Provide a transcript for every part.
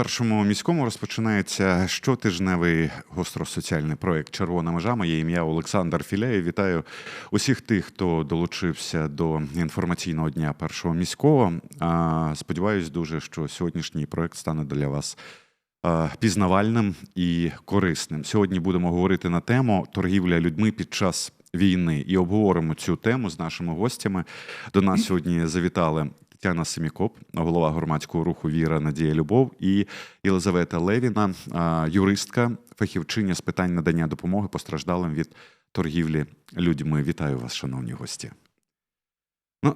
першому міському розпочинається щотижневий гостросоціальний проєкт Червона межа. Моє ім'я Олександр Філяєв. Вітаю усіх тих, хто долучився до інформаційного дня першого міського. Сподіваюсь дуже, що сьогоднішній проєкт стане для вас пізнавальним і корисним. Сьогодні будемо говорити на тему торгівля людьми під час війни і обговоримо цю тему з нашими гостями. До нас сьогодні завітали Тетяна Семікоп, голова громадського руху Віра, Надія Любов і Єлизавета Левіна, юристка, фахівчиня з питань надання допомоги постраждалим від торгівлі людьми. Вітаю вас, шановні гості. Ну,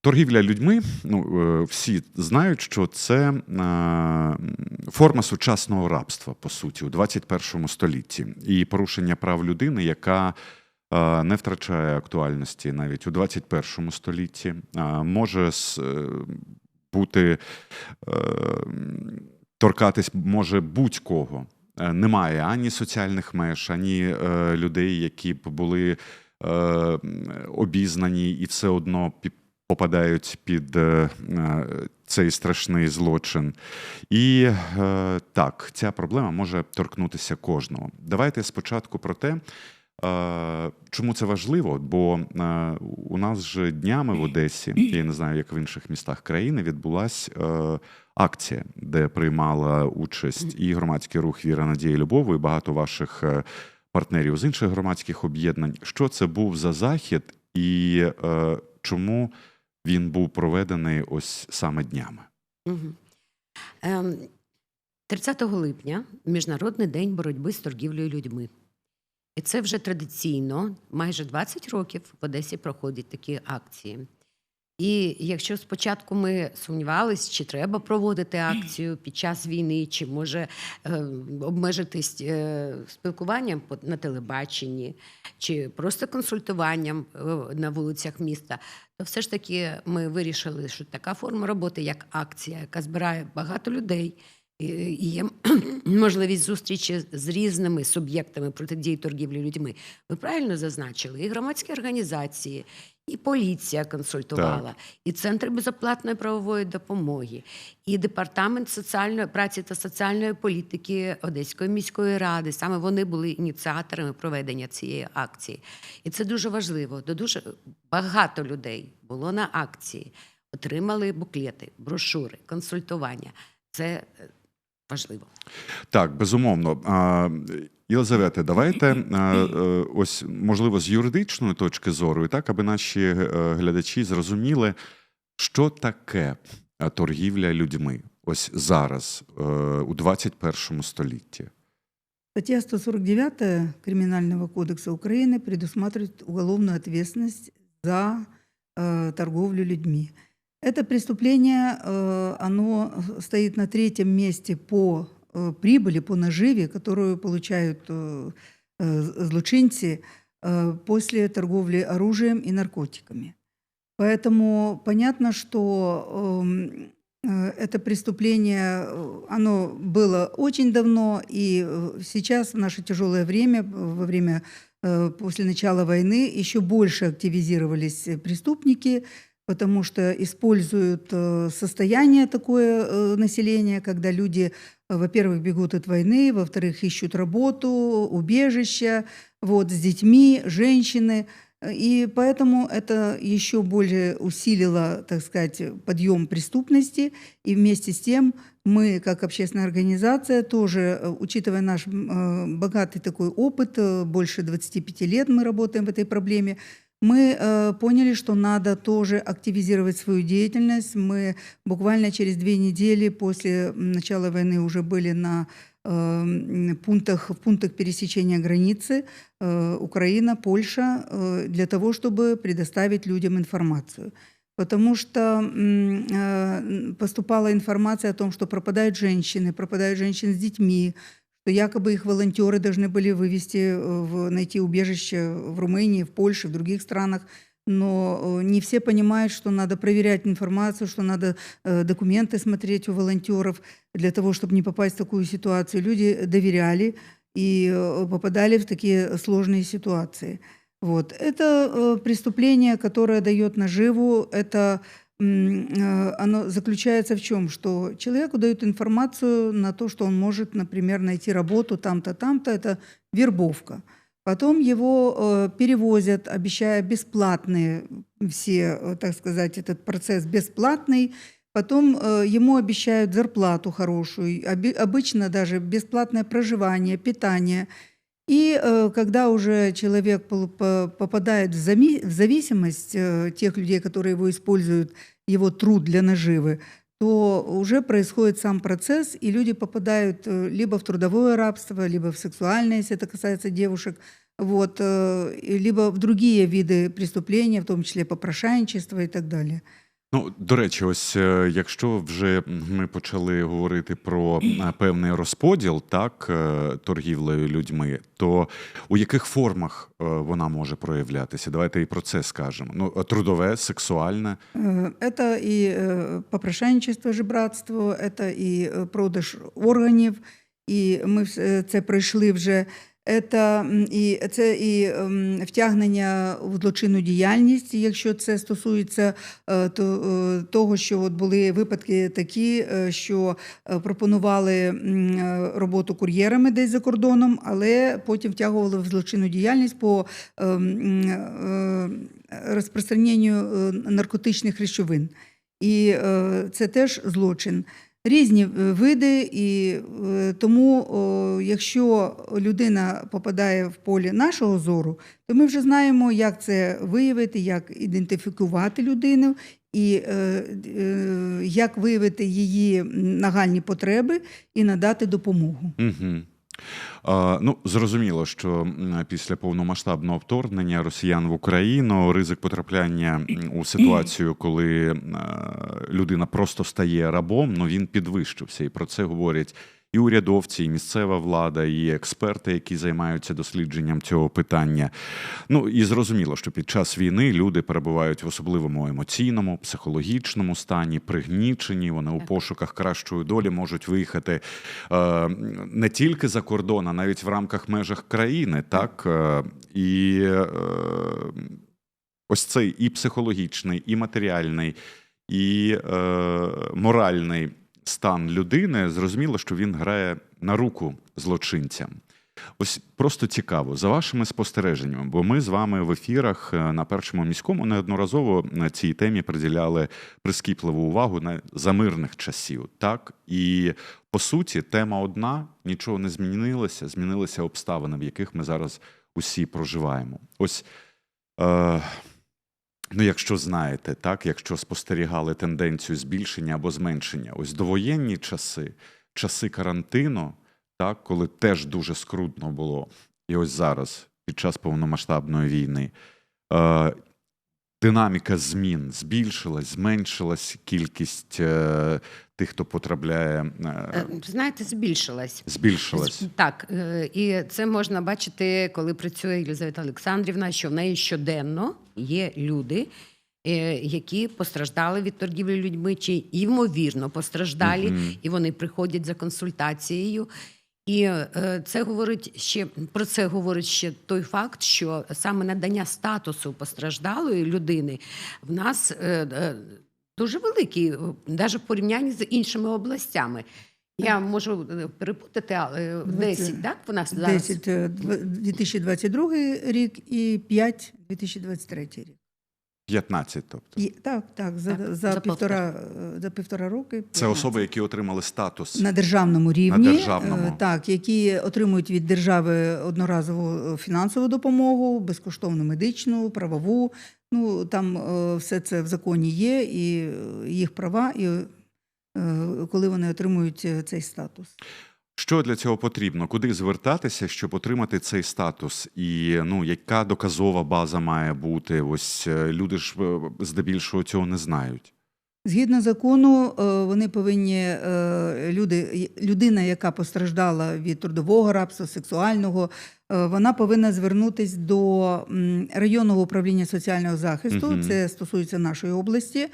торгівля людьми, ну, е, всі знають, що це е, форма сучасного рабства, по суті, у 21 столітті, і порушення прав людини, яка не втрачає актуальності навіть у 21 столітті, е, може е, бути е, торкатись може будь-кого. Е, Немає ані соціальних меж, ані е, людей, які б були е, обізнані і все одно попадають під е, е, цей страшний злочин. І е, так, ця проблема може торкнутися кожного. Давайте спочатку про те, е, чому це важливо, бо у нас же днями в Одесі, я не знаю, як в інших містах країни, відбулась е, акція, де приймала участь і громадський рух Віра Надія і Любов, і багато ваших е, партнерів з інших громадських об'єднань. Що це був за захід, і е, чому він був проведений ось саме днями? Мгм. Ем, 30 липня Міжнародний день боротьби з торгівлею людьми. І це вже традиційно, майже 20 років в Одесі проходять такі акції. І якщо спочатку ми сумнівались, чи треба проводити акцію під час війни, чи може е, обмежитись е, спілкуванням на телебаченні, чи просто консультуванням е, на вулицях міста, то все ж таки ми вирішили, що така форма роботи, як акція, яка збирає багато людей, є можливість зустрічі з різними суб'єктами протидії торгівлі людьми. Ви правильно зазначили, і громадські організації, і поліція консультувала, і центри безоплатної правової допомоги, і департамент соціальної праці та соціальної політики Одеської міської ради. Саме вони були ініціаторами проведення цієї акції. І це дуже важливо. До дуже багато людей було на акції, отримали буклети, брошури, консультування. Це е, важливо. Так, безумовно. А, Єлизавете, давайте е, ось можливо з юридичної точки зору, і так, аби наші е, глядачі зрозуміли, що таке торгівля людьми ось зараз, е, у 21 столітті. Статья 149 Криминального кодекса Украины предусматривает уголовную ответственность за э, торговлю людьми. Это преступление, э, оно стоит на третьем месте по э, прибыли, по наживе, которую получают э, злочинцы после торговли оружием и наркотиками. Поэтому понятно, что эм, это преступление, оно было очень давно, и сейчас, в наше тяжелое время, во время после начала войны, еще больше активизировались преступники, потому что используют э, состояние такое э, населения, когда люди, э, во-первых, бегут от войны, во-вторых, ищут работу, убежище, вот, с детьми, женщины. И поэтому это еще более усилило, так сказать, подъем преступности. И вместе с тем мы, как общественная организация, тоже, учитывая наш богатый такой опыт, больше 25 лет мы работаем в этой проблеме, мы э, поняли, что надо тоже активизировать свою деятельность. Мы буквально через две недели после м, начала войны уже были на э, м, пунктах, в пунктах пересечения границы э, Украина, Польша, э, для того, чтобы предоставить людям информацию. Потому что м, э, поступала информация о том, что пропадают женщины, пропадают женщины с детьми, что якобы их волонтеры должны были вывести, э, в, найти убежище в Румынии, в Польше, в других странах. Но э, не все понимают, что надо проверять информацию, что надо э, документы смотреть у волонтеров для того, чтобы не попасть в такую ситуацию. Люди доверяли и э, попадали в такие сложные ситуации. Вот. Это э, преступление, которое дает наживу, это м, э, оно заключается в чем? Что человеку дают информацию на то, что он может, например, найти работу там-то, там-то. Это вербовка. Потом его э, перевозят, обещая бесплатные все, э, так сказать, этот процесс бесплатный. Потом э, ему обещают зарплату хорошую, оби- обычно даже бесплатное проживание, питание. И э, когда уже человек пол- по- попадает в, зами- в зависимость э, тех людей, которые его используют, его труд для наживы, то уже происходит сам процесс, и люди попадают э, либо в трудовое рабство, либо в сексуальное, если это касается девушек, вот, э, и либо в другие виды преступления, в том числе попрошайничество и так далее. Ну, до речі, ось е, якщо вже ми почали говорити про е, певний розподіл, так, е, торгівлею людьми, то у яких формах е, вона може проявлятися? Давайте і про це скажемо. Ну, е, трудове, сексуальне. Э, Это и э, попрошайничество, жебратство, это і э, продаж органів, і ми вс- е, це пройшли вже. це і, це і втягнення в злочинну діяльність, якщо це стосується е, то, е, того, що от були випадки такі, е, що пропонували роботу кур'єрами десь за кордоном, але потім втягували в злочинну діяльність по розпространенню наркотичних речовин. І це теж злочин. Різні е, види, і е, тому, якщо людина попадає в поле нашого зору, то ми вже знаємо, як це виявити, як ідентифікувати людину і е, як виявити її нагальні потреби і надати допомогу. Угу. Ну, зрозуміло, що після повномасштабного вторгнення росіян в Україну ризик потрапляння у ситуацію, коли людина просто стає рабом, ну він підвищився. І про це говорять і урядовці, і місцева влада, і експерти, які займаються дослідженням цього питання. Ну і зрозуміло, що під час війни люди перебувають в особливому емоційному, психологічному стані, пригнічені. Вони у пошуках кращої долі можуть виїхати е, не тільки за кордон, а навіть в рамках межах країни, так Е, і е, ось цей і психологічний, і матеріальний, і е, моральний стан людини, зрозуміло, що він грає на руку злочинцям. Ось просто цікаво за вашими спостереженнями, бо ми з вами в ефірах е, на першому міському неодноразово на цій темі приділяли прискіпливу увагу на за мирних часів. Так і по суті, тема одна, нічого не змінилося, змінилися обставини, в яких ми зараз усі проживаємо. Ось. Е, Ну, якщо знаєте, так, якщо спостерігали тенденцію збільшення або зменшення, ось довоєнні часи, часи карантину, так, коли теж дуже скрутно було, і ось зараз, під час повномасштабної війни, е, динаміка змін збільшилась, зменшилась кількість е, тих, хто потрапляє, е, Е, Знаєте, збільшилась. збільшилась. Так, е, і це можна бачити, коли працює Єлизавета Олександрівна, що в неї щоденно є люди, е, які постраждали від торгівлі людьми, чи ймовірно постраждалі, Мгм. і вони приходять за консультацією. І е, це говорить ще про це говорить ще той факт, що саме надання статусу постраждалої людини в нас е, дуже великий, навіть в порівнянні з іншими областями. Я можу е, перепутати, але Двадцять- 10, так? У нас зараз 10 е, 2022 рік і 5 2023 рік. 15, тобто. І, так, так, за, Так, за, за півтора, е, за півтора роки. Це особи, які отримали статус. на державному рівні, державному. е, так, які отримують від держави одноразову е, фінансову допомогу, безкоштовну медичну, правову. Ну там е, все це в законі є, і е, їх права, і е, коли вони отримують е, цей статус. Що для цього потрібно? Куди звертатися, щоб отримати цей статус? І ну, яка доказова база має бути? Ось е, люди ж е, здебільшого цього не знають. Згідно закону, е, вони повинні е, люди, людина, яка постраждала від трудового рабства, сексуального, е, вона повинна звернутись до районного управління соціального захисту. Мгм. Це стосується нашої області.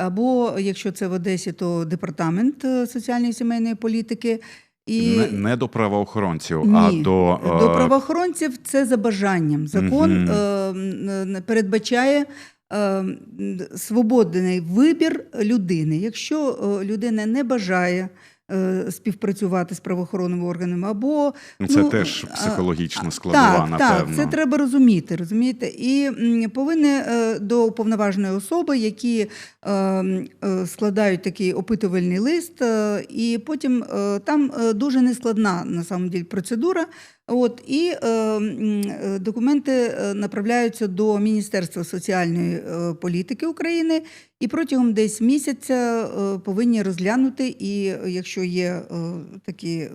Або якщо це в Одесі, то департамент е, соціальної і сімейної політики. І Не, не до правоохоронців, а до, е, До правоохоронців це за бажанням. Закон угу. е, передбачає е, свободний вибір людини. Якщо е, людина не бажає співпрацювати з правоохоронними органами, або Ну, Це Ну, теж психологічно складова, так, напевно. Так, це треба розуміти. розумієте? І повинні е, до уповноваженої особи, які е, е, складають такий опитувальний лист, е, і потім е, там е, дуже нескладна на самом деле процедура. От, і е, е, документи е, направляються до Міністерства соціальної е, політики України, і протягом десь місяця повинні розглянути. І якщо є такі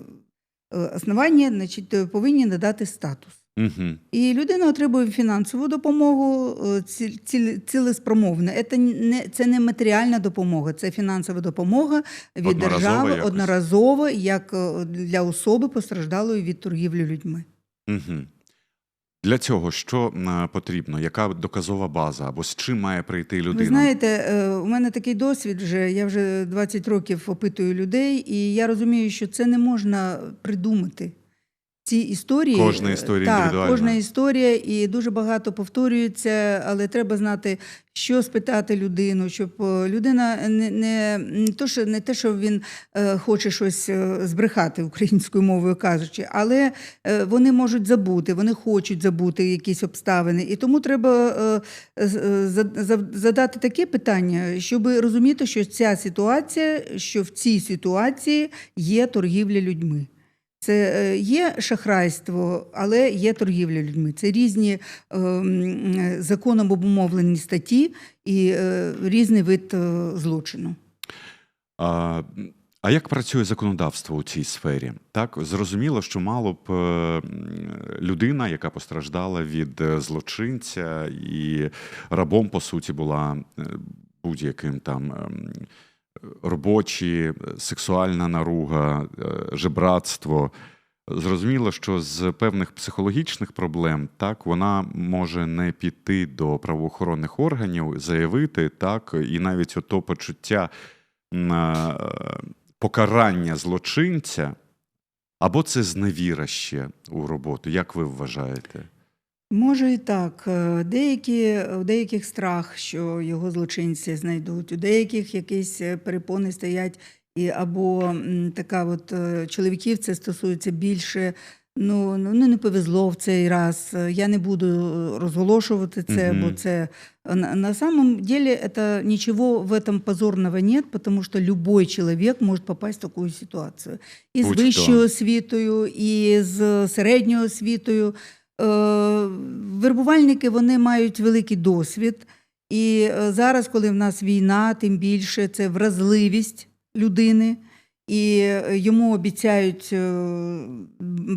основання, значить, повинні надати статус. Угу. І людина отримує фінансову допомогу е, ці- ці- цілеспромовне. Це не, це не матеріальна допомога, це фінансова допомога від Одноразова держави якось? одноразово, як е, для особи постраждалої від торгівлі людьми. Угу. Для цього що е, потрібно? Яка доказова база? Або з чим має прийти людина? Ви знаєте, у мене такий досвід вже. Я вже 20 років опитую людей, і я розумію, що це не можна придумати. Ці історії Кожна історія так, індивідуальна. кожна історія, і дуже багато повторюється, але треба знати, що спитати людину, щоб е, людина не, не, не, то, що, не те, що він е, хоче щось е, збрехати українською мовою кажучи, але е, вони можуть забути, вони хочуть забути якісь обставини. І тому треба е, е, за- за- задати таке питання, щоб розуміти, що ця ситуація, що в цій ситуації є торгівля людьми. Це е, є шахрайство, але є торгівля людьми. Це різні е, законом обумовлені статті і е, різний вид злочину. А, а як працює законодавство у цій сфері? Так, зрозуміло, що мало б людина, яка постраждала від злочинця і рабом, по суті, була будь-яким там. Робочі, е, сексуальна наруга, е, жебратство. Зрозуміло, що з певних психологічних проблем так вона може не піти до правоохоронних органів, заявити так, і навіть ото почуття е, покарання злочинця, або це зневіра ще у роботу. Як ви вважаєте? Може і так. Е, Деякі, у деяких страх, що його злочинці знайдуть, у деяких якісь е, перепони стоять, і або така от е, чоловіків це стосується більше. Ну, ну ну, не повезло в цей раз. Я не буду розголошувати це, Мгм. бо це на, на самом деле это ничего в этом позорного нет, потому что любой человек может попасть в такую ситуацию. І з вищою освітою, і з середньою освітою. Е, Вербувальники вони мають великий досвід. І е, зараз, коли в нас війна, тим більше це вразливість людини, і е, йому обіцяють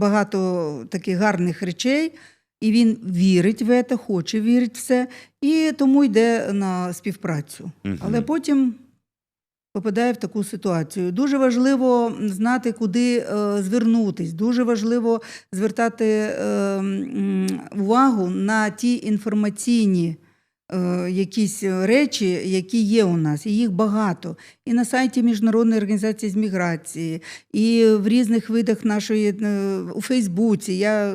багато таких гарних речей, і він вірить в це, хоче вірити в це, і тому йде на співпрацю. Мгм. Але потім попадає в таку ситуацію. Дуже важливо знати, куди е, звернутись. Дуже важливо звертати е, увагу на ті інформаційні. е, Якісь речі, які є у нас, і їх багато. І на сайті Міжнародної організації з міграції, і в різних видах нашої у Фейсбуці. Я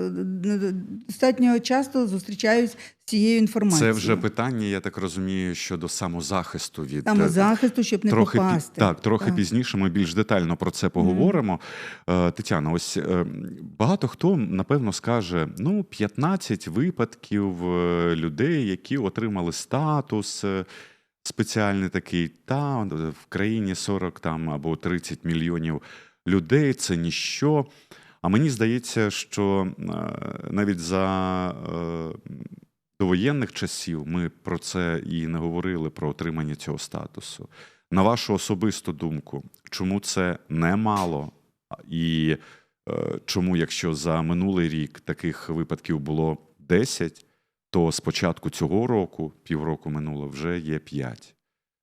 достатньо часто зустрічаюсь цією інформацією. Це вже питання, я так розумію, щодо самозахисту від е, самозахисту, щоб не трохи пі- попасти. так, трохи Так. пізніше ми більш детально про це поговоримо. Е, Тетяна, ось е, багато хто напевно скаже: ну, 15 випадків людей, які отримали статус. Спеціальний такий, та в країні 40 там або 30 мільйонів людей це ніщо. А мені здається, що навіть за е, довоєнних часів ми про це і не говорили про отримання цього статусу. На вашу особисту думку, чому це немало? І е, чому, якщо за минулий рік таких випадків було 10, то з початку цього року, півроку минуло, вже є 5.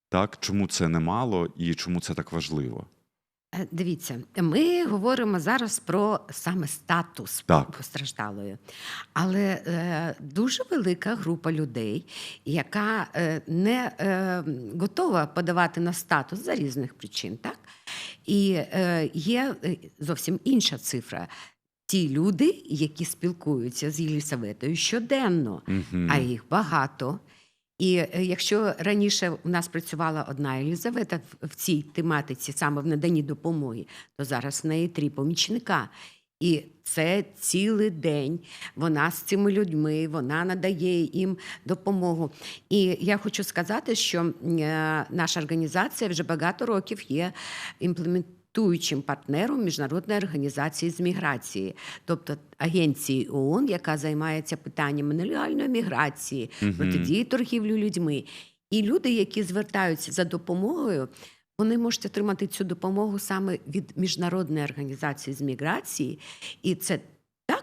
Так, чому це немало і чому це так важливо? Дивіться, ми говоримо зараз про саме статус Так. постраждалої, але е, дуже велика група людей, яка е, не е, готова подавати на статус за різних причин, так? І е, є е, зовсім інша цифра. Ті люди, які спілкуються з Єлісаветою щоденно, Мгм. а їх багато. І е, якщо раніше у нас працювала одна Єлізавета в- цій тематиці, саме в наданні допомоги, то зараз в неї три помічника. І це цілий день. Вона з цими людьми, вона надає їм допомогу. І я хочу сказати, що е, наша організація вже багато років є імплементуючим партнером міжнародної організації з міграції, тобто агенції ООН, яка займається питаннями нелегальної міграції, протидії торгівлі людьми. І люди, які звертаються за допомогою, вони можуть отримати цю допомогу саме від міжнародної організації з міграції, і це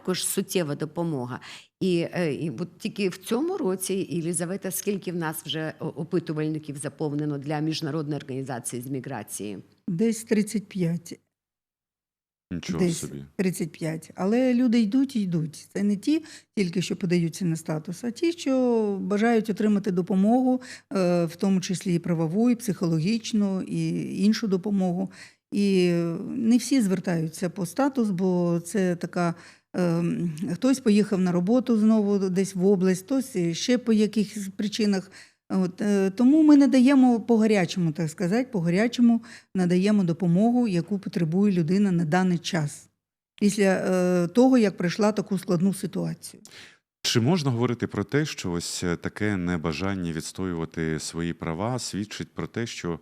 також суттєва допомога. І, е, і от тільки в цьому році, Єлізавета, скільки в нас вже опитувальників заповнено для міжнародної організації з міграції? Десь 35. Нічого Десь собі. 35. Але люди йдуть і йдуть. Це не ті, тільки що подаються на статус, а ті, що бажають отримати допомогу, е, в тому числі і правову, і психологічну, і іншу допомогу. І не всі звертаються по статус, бо це така. Ем, Хтось поїхав на роботу знову десь в область, хтось ще по якихось причинах. От, е, тому ми надаємо по гарячому, так сказати, по гарячому надаємо допомогу, яку потребує людина на даний час, після е, того, як пройшла таку складну ситуацію. Чи можна говорити про те, що ось е, таке небажання відстоювати свої права свідчить про те, що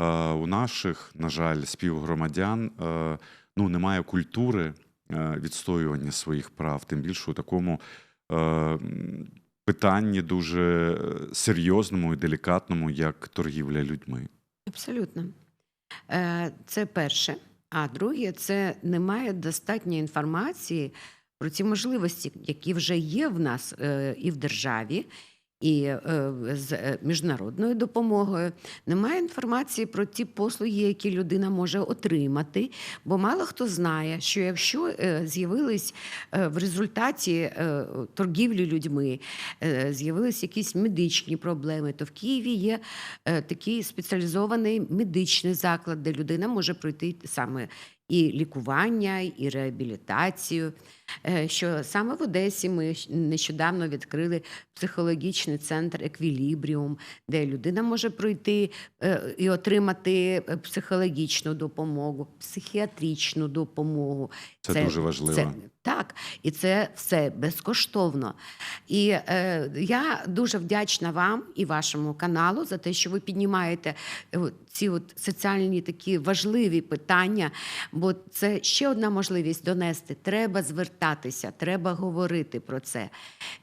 е, у наших, на жаль, співгромадян е, ну, немає культури е, відстоювання своїх прав, тим більше у такому е, питанні дуже е, серйозному і делікатному, як торгівля людьми? Абсолютно. Е, Це перше. А друге, це немає достатньої інформації про ці можливості, які вже є в нас е, і в державі, і е, з е, міжнародною допомогою. Немає інформації про ті послуги, які людина може отримати. Бо мало хто знає, що якщо е, з'явились в результаті торгівлі людьми, з'явились якісь медичні проблеми, то в Києві є такий спеціалізований медичний заклад, де людина може пройти саме і лікування, і реабілітацію. Е, Що саме в Одесі ми нещодавно відкрили психологічний центр Еквілібріум, де людина може пройти е, і отримати е, психологічну допомогу, психіатричну допомогу. Це дуже важливо. Це, так, і це все безкоштовно. І е, я дуже вдячна вам і вашому каналу за те, що ви піднімаєте е, ці от соціальні такі важливі питання, бо це ще одна можливість донести. Треба звертатися, треба говорити про це.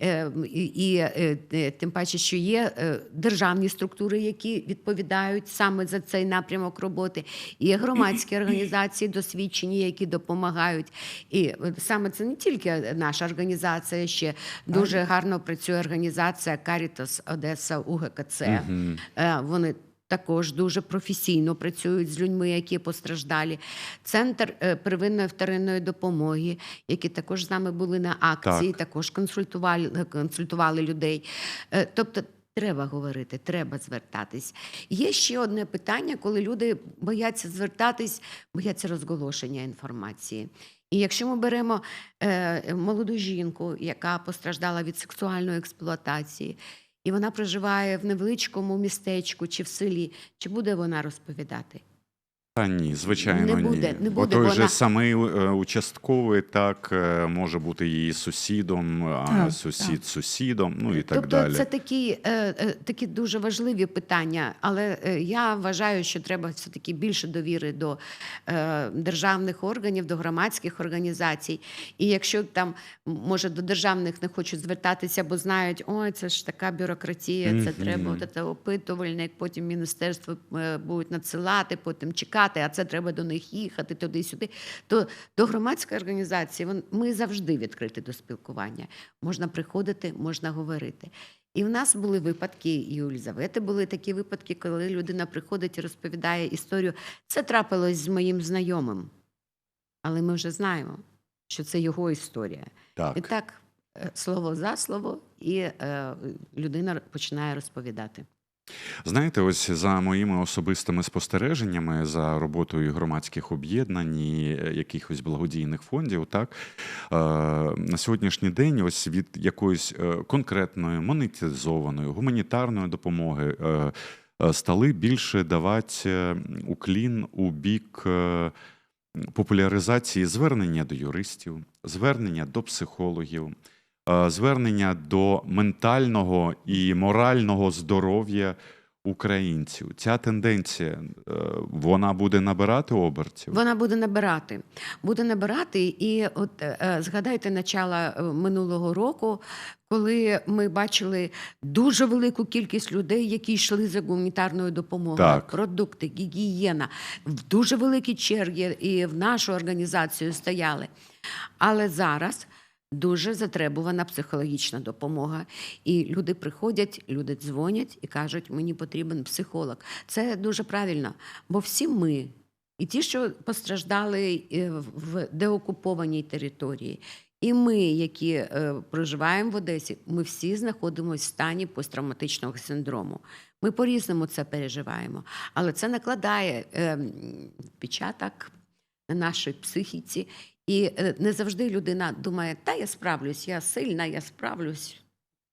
Е, і, е, е, тим паче, що є е, державні структури, які відповідають саме за цей напрямок роботи, є громадські організації досвідчені, які допомагають. І саме це не тільки наша організація, ще дуже гарно працює організація Caritas Одеса УГКЦ. Е, Вони також дуже професійно працюють з людьми, які постраждалі. Центр е, первинної вторинної допомоги, які також з нами були на акції, Так. також консультували, консультували людей. Е, Тобто. Треба говорити, треба звертатись. Є ще одне питання, коли люди бояться звертатись, бояться розголошення інформації. І якщо ми беремо е, молоду жінку, яка постраждала від сексуальної експлуатації, і вона проживає в невеличкому містечку чи в селі, чи буде вона розповідати? Та ні, звичайно, Не буде, ні. не Бо буде, той вона- же самий е, участковий так е, може бути її сусідом, а Так, сусід сусідом, ну і так тобто далі. це такі, е, такі дуже важливі питання, але я вважаю, що треба все-таки більше довіри до е, державних органів, до громадських організацій. І якщо там, може, до державних не хочуть звертатися, бо знають, ой, це ж така бюрократія, це треба от це опитувальник, потім міністерство будуть надсилати, потім чекати, а це треба до них їхати туди-сюди. То до громадської організації ми завжди відкриті до спілкування. Можна приходити, можна говорити. І в нас були випадки, і у Єлізавети були такі випадки, коли людина приходить і розповідає історію. Це трапилось з моїм знайомим. Але ми вже знаємо, що це його історія. Так. І так, е, слово за слово, і е, людина починає розповідати. Знаєте, ось за моїми особистими спостереженнями за роботою громадських об'єднань і е, якихось благодійних фондів, так е, на сьогоднішній день, ось від якоїсь е, конкретної монетизованої гуманітарної допомоги е, е, стали більше давати уклін у бік. Популяризації звернення до юристів, звернення до психологів, звернення до ментального і морального здоров'я українців. Ця тенденція е, вона буде набирати обертів. Вона буде набирати. Буде набирати, і от е, е, згадайте начало е, минулого року, коли ми бачили дуже велику кількість людей, які йшли за гуманітарною допомогою, Так. продукти, гігієна, в дуже великі черги і в нашу організацію стояли. Але зараз. Дуже затребувана психологічна допомога. І люди приходять, люди дзвонять і кажуть, мені потрібен психолог. Це дуже правильно, бо всі ми, і ті, що постраждали е, в деокупованій території, і ми, які е, проживаємо в Одесі, ми всі знаходимося в стані посттравматичного синдрому. Ми по-різному це переживаємо, але це накладає е, м, на нашій психіці. І е, не завжди людина думає, та я справлюсь, я сильна, я справлюсь,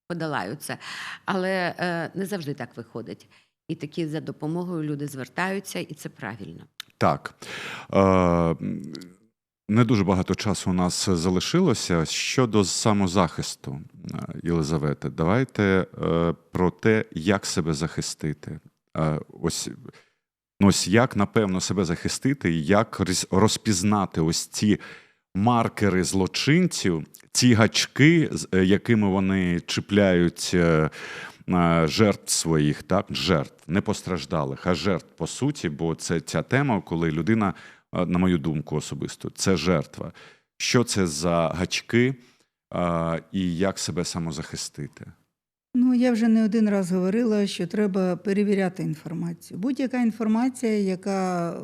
подолаю це. Але е, не завжди так виходить. І такі за допомогою люди звертаються, і це правильно. Так. Е, не дуже багато часу у нас залишилося. Щодо самозахисту, Єлизавета, давайте про те, як себе захистити. Ось, ну, ось як, напевно, себе захистити, як розпізнати ось ці маркери злочинців, ці гачки, з- е, якими вони чіпляють е, е, жертв своїх, так, жертв, не постраждалих, а жертв по суті, бо це ця тема, коли людина, на мою думку особисто, це жертва. Що це за гачки і як себе самозахистити? Ну, я вже не один раз говорила, що треба перевіряти інформацію. Будь-яка інформація, яка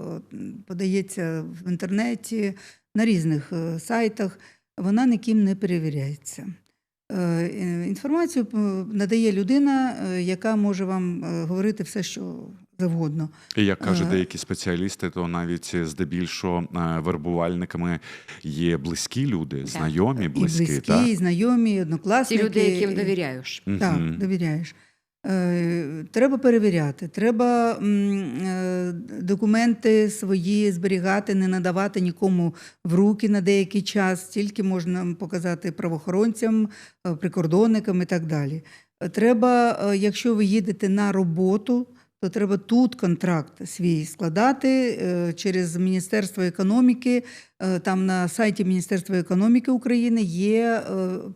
подається в інтернеті, на різних е, сайтах, вона ніким не перевіряється. Е, е, Інформацію надає людина, яка може вам говорити все, що завгодно. І як кажуть деякі спеціалісти, то навіть здебільшого вербувальниками є близькі люди, знайомі, І близькі. близькі, так? і знайомі, і Ті люди, яким довіряєш. Так, довіряєш. Е, Треба перевіряти, треба е, документи свої зберігати, не надавати нікому в руки на деякий час, тільки можна показати правоохоронцям, е, прикордонникам і так далі. Треба, якщо ви їдете на роботу, то треба тут контракт свій складати е, через Міністерство економіки. Е, Там на сайті Міністерства економіки України є е,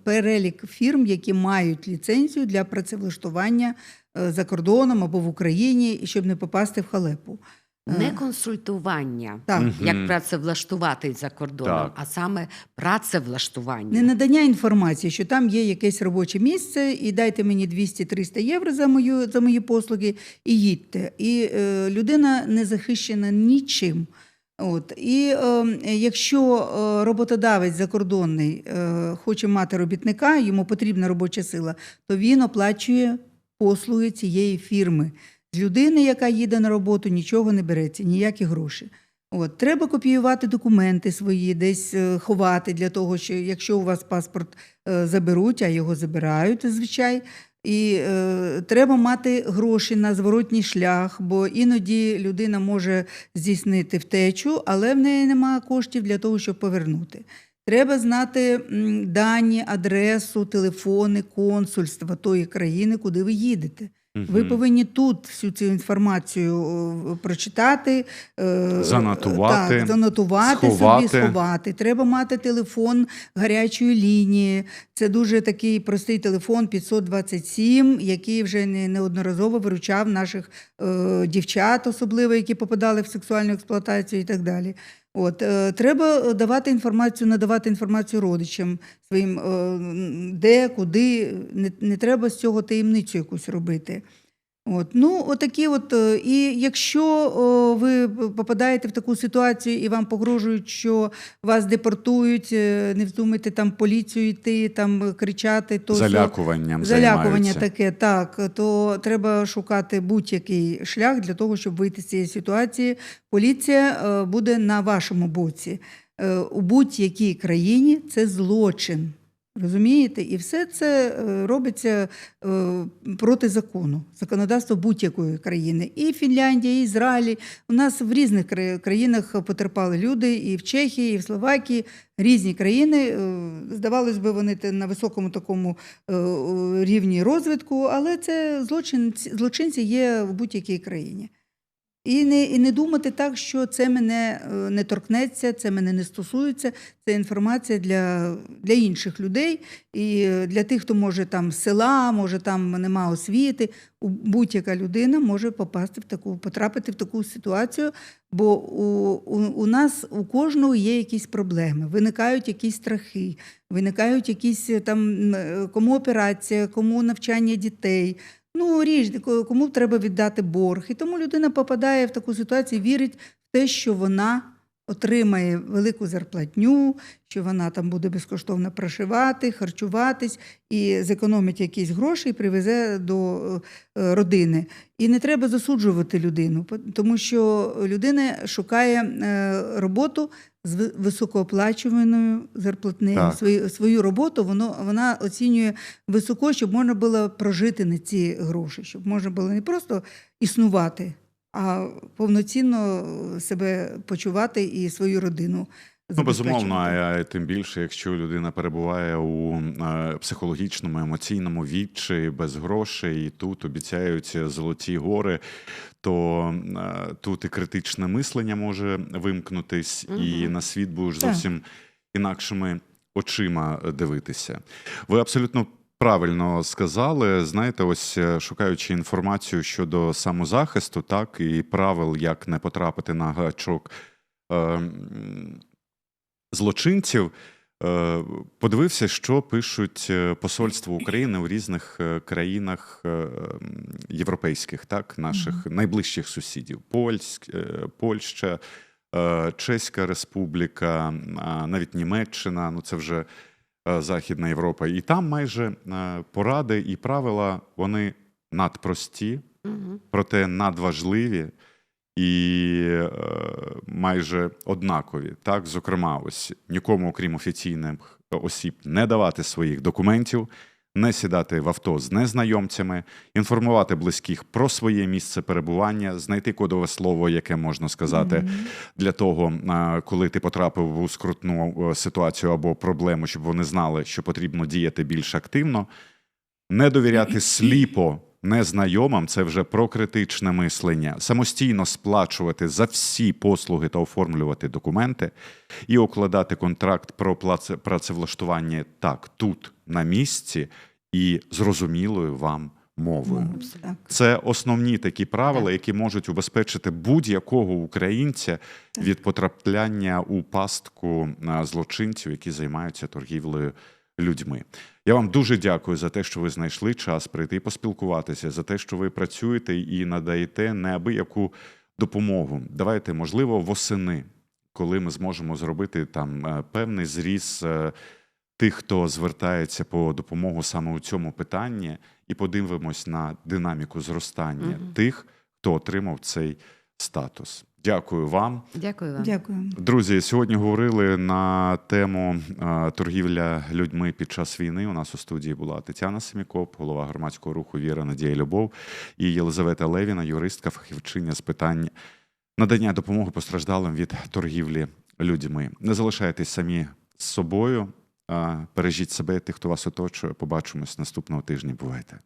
перелік фірм, які мають ліцензію для працевлаштування за кордоном або в Україні, щоб не попасти в халепу. Е, Не консультування, Так. Як працевлаштувати за кордоном, Так. а саме працевлаштування. Не надання інформації, що там є якесь робоче місце, і дайте мені 200-300 євро за мою за мої послуги, і їдьте. І е, людина не захищена нічим. От і е, якщо е, роботодавець закордонний е, хоче мати робітника, йому потрібна робоча сила, то він оплачує послуги цієї фірми. З людини, яка їде на роботу, нічого не береться, ніякі гроші. От, треба копіювати документи свої, десь е, ховати для того, що якщо у вас паспорт е, заберуть, а його забирають зазвичай. І е, треба мати гроші на зворотній шлях, бо іноді людина може здійснити втечу, але в неї немає коштів для того, щоб повернути. Треба знати дані, адресу, телефони, консульства тої країни, куди ви їдете. Ви повинні тут всю цю інформацію е, прочитати, е, Занотувати, так, занотувати сховати. собі, сховати. Треба мати телефон гарячої лінії. Це дуже такий простий телефон 527, який вже не- неодноразово виручав наших е, дівчат, особливо які попадали в сексуальну експлуатацію і так далі. От е, треба давати інформацію, надавати інформацію родичам своїм, е, де, куди. Не, не треба з цього таємницю якусь робити. От. Ну, отакі от, е, і якщо о, ви попадаєте в таку ситуацію і вам погрожують, що вас депортують, е, не вздумайте там поліцію йти, там кричати, то. Залякуванням залякування займаються. таке, так, то треба шукати будь-який шлях для того, щоб вийти з цієї ситуації. Поліція е, буде на вашому боці. У будь-якій країні це злочин. Розумієте? І все це е, робиться е, проти закону, законодавства будь-якої країни. І Фінляндія, і Ізраїль. У нас в різних країнах потерпали люди, і в Чехії, і в Словакії. Різні країни. Е, Здавалось би, вони на високому такому рівні розвитку, але це злочинці, злочинці є в будь-якій країні. І не, і не думати так, що це мене е, не торкнеться, це мене не стосується. Це інформація для, для інших людей і е, для тих, хто може там села, може там нема освіти. Будь-яка людина може попасти в таку, потрапити в таку ситуацію, бо у, у, у нас у кожного є якісь проблеми, виникають якісь страхи, виникають якісь е, там кому операція, кому навчання дітей. Ну, річ, кому треба віддати борг. І тому людина попадає в таку ситуацію, вірить в те, що вона отримає велику зарплатню, що вона там буде безкоштовно проживати, харчуватись і зекономить якісь гроші і привезе до е, родини. І не треба засуджувати людину, тому що людина шукає е, роботу з високооплачуваною зарплатнею. Свою, свою роботу воно, вона оцінює високо, щоб можна було прожити на ці гроші, щоб можна було не просто існувати, а повноцінно себе почувати і свою родину. Ну, безумовно, а тим більше, якщо людина перебуває у е, психологічному, емоційному відчаї, без грошей, і тут обіцяють золоті гори, то е, тут і критичне мислення може вимкнутись, і на світ будеш зовсім інакшими очима дивитися. Ви абсолютно. Правильно сказали, знаєте, ось е, шукаючи інформацію щодо самозахисту, так і правил, як не потрапити на гачок е, злочинців, е, подивився, що пишуть е, посольства України у різних країнах європейських, так, наших найближчих сусідів: Польськ, Польща, Чеська Республіка, навіть Німеччина, ну це вже Західна Європа. І там майже е, поради і правила вони надпрості, проте надважливі і е, майже однакові. Так, зокрема, ось нікому, окрім офіційних осіб, не давати своїх документів, не сідати в авто з незнайомцями, інформувати близьких про своє місце перебування, знайти кодове слово, яке можна сказати для того, коли ти потрапив у скрутну е, ситуацію або проблему, щоб вони знали, що потрібно діяти більш активно. Не довіряти сліпо незнайомим це вже про критичне мислення, самостійно сплачувати за всі послуги та оформлювати документи і укладати контракт про працевлаштування так, тут, на місці, і зрозумілою вам мовою. Це основні такі правила, які можуть убезпечити будь-якого українця від потрапляння у пастку злочинців, які займаються торгівлею людьми. Я вам дуже дякую за те, що ви знайшли час прийти і поспілкуватися, за те, що ви працюєте і надаєте неабияку допомогу. Давайте, можливо, восени, коли ми зможемо зробити там е, певний зріз е, тих, хто звертається по допомогу саме у цьому питанні, і подивимось на динаміку зростання Мгм. тих, хто отримав цей статус. Дякую вам, дякую вам, дякую, друзі. Сьогодні говорили на тему торгівля людьми під час війни. У нас у студії була Тетяна Семікоп, голова громадського руху Віра Надія Любов і Єлизавета Левіна, юристка, фахівчиня з питань надання допомоги постраждалим від торгівлі людьми. Не залишайтесь самі з собою, бережіть себе, тих, хто вас оточує. Побачимось наступного тижня. Бувайте.